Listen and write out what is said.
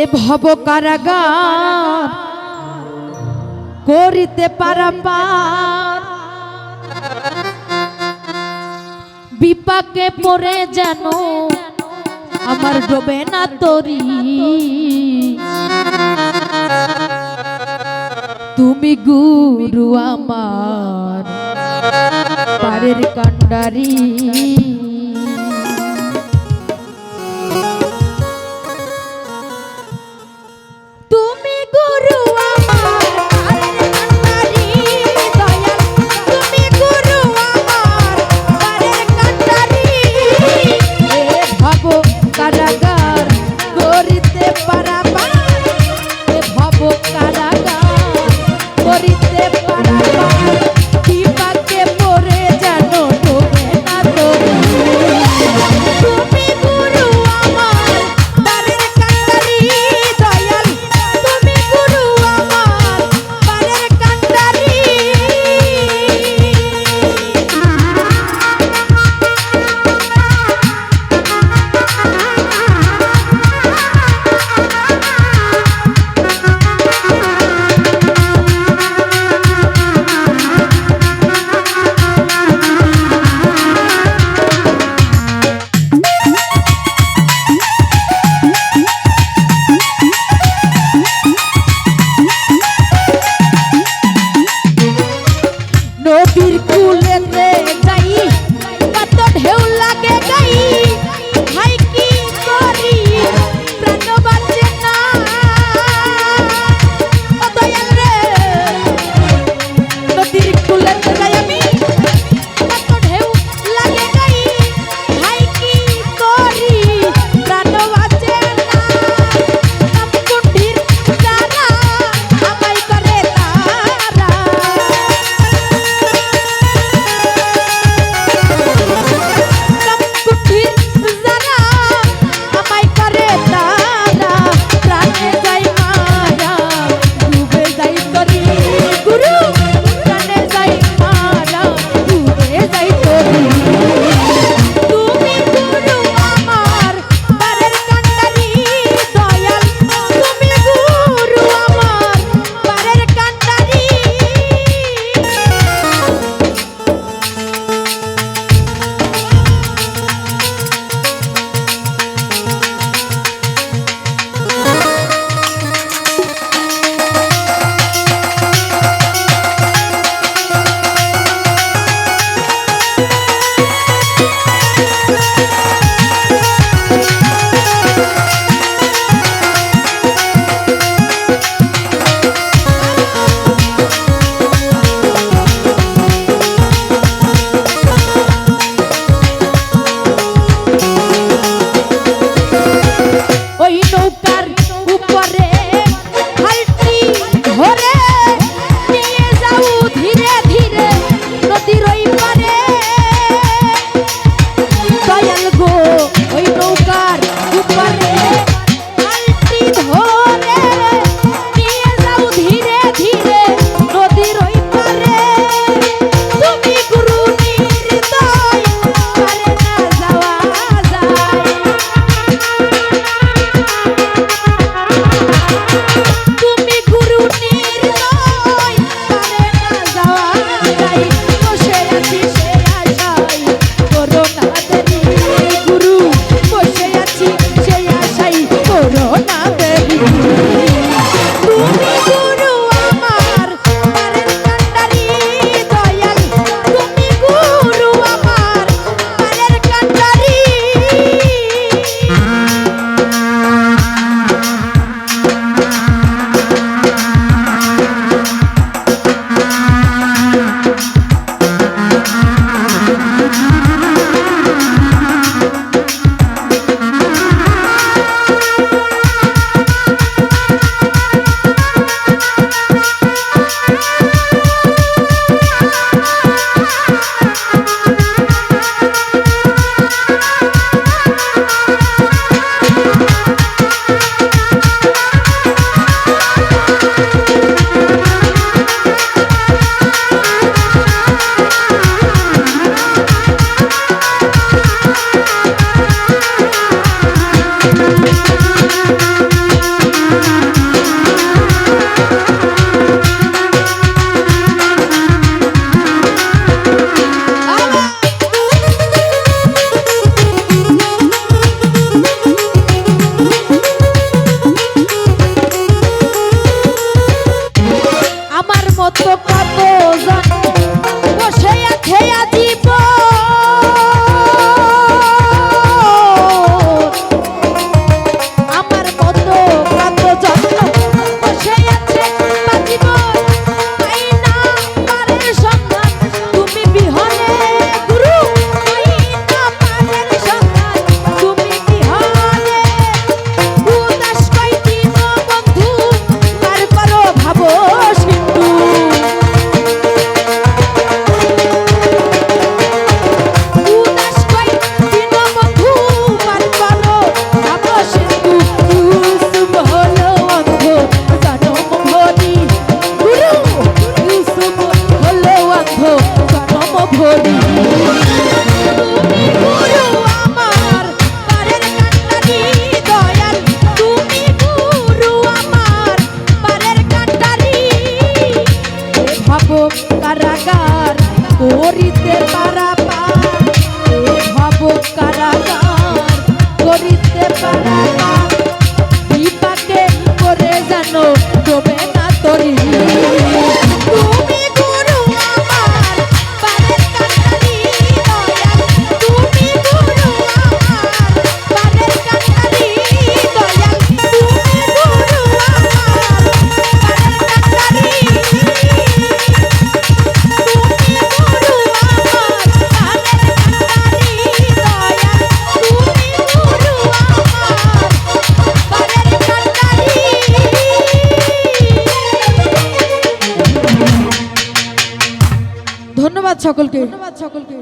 এ ভব কারাগার করিতে পারাপার। বিপাকে পড়ে যেন আমার ডোবে না তরি। তুমি গুরু আমার, পারের কান্ডারি সকলকে। ধন্যবাদ সকলকে।